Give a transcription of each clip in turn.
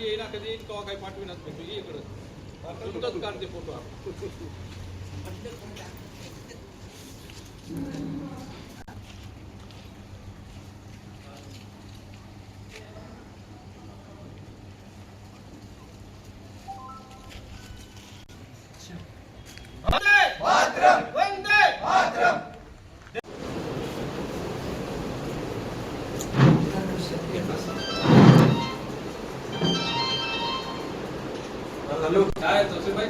Photo येईना कधी येईन तेव्हा काही पाठविणार फोटो ये इकडं. तुमचाच काढते फोटो वंदे हॅलो काय जोसेफ भाई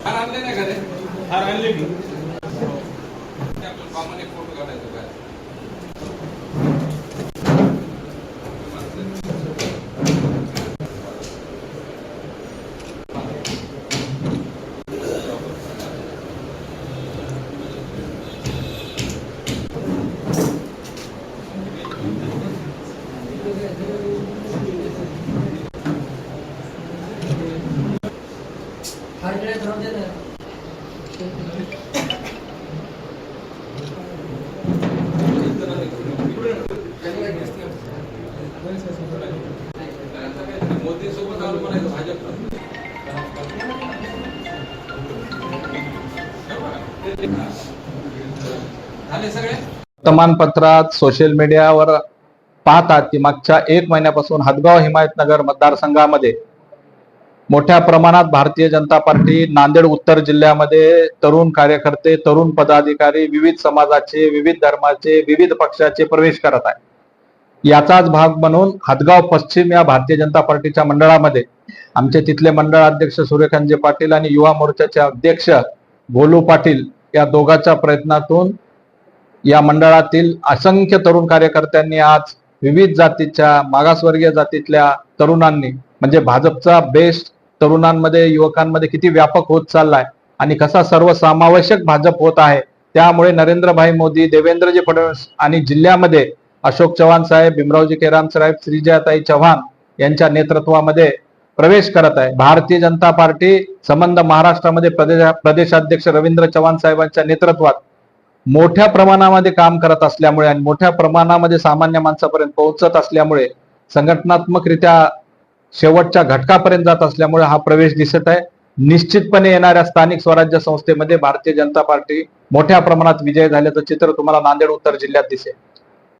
हार आणले नाही का रे हार आणले मी एक फोटो काढायचो काय मोदी सोबत आलो म्हणायचं झाले सगळे वर्तमानपत्रात सोशल मीडियावर पाहतात की मागच्या एक महिन्यापासून हदगाव हिमायतनगर मतदारसंघामध्ये मोठ्या प्रमाणात भारतीय जनता पार्टी नांदेड उत्तर जिल्ह्यामध्ये तरुण कार्यकर्ते तरुण पदाधिकारी विविध समाजाचे विविध धर्माचे विविध पक्षाचे प्रवेश करत आहे याचाच भाग म्हणून हदगाव पश्चिम या भारतीय जनता पार्टीच्या मंडळामध्ये आमचे तिथले मंडळ अध्यक्ष सूर्यकांतजी पाटील आणि युवा मोर्चाचे अध्यक्ष भोलू पाटील या दोघांच्या प्रयत्नातून या मंडळातील असंख्य तरुण कार्यकर्त्यांनी आज विविध जातीच्या मागासवर्गीय जातीतल्या तरुणांनी म्हणजे भाजपचा बेस्ट तरुणांमध्ये युवकांमध्ये किती व्यापक होत चाललाय आणि कसा सर्वसमावेशक भाजप होत आहे त्यामुळे नरेंद्रभाई मोदी देवेंद्रजी फडणवीस आणि जिल्ह्यामध्ये अशोक चव्हाण साहेब भीमरावजी केराम साहेब श्रीजयाताई चव्हाण यांच्या नेतृत्वामध्ये प्रवेश करत आहे. भारतीय जनता पार्टी संबंध महाराष्ट्रामध्ये प्रदेश प्रदेशाध्यक्ष रवींद्र चव्हाण साहेबांच्या नेतृत्वात मोठ्या प्रमाणामध्ये काम करत असल्यामुळे आणि मोठ्या प्रमाणामध्ये सामान्य माणसापर्यंत पोहोचत असल्यामुळे संघटनात्मकरित्या शेवटच्या घटकापर्यंत जात असल्यामुळे हा प्रवेश दिसत आहे. निश्चितपणे येणाऱ्या स्थानिक स्वराज्य संस्थेमध्ये भारतीय जनता पार्टी मोठ्या प्रमाणात विजय झाल्याचं चित्र तुम्हाला नांदेड उत्तर जिल्ह्यात दिसेल.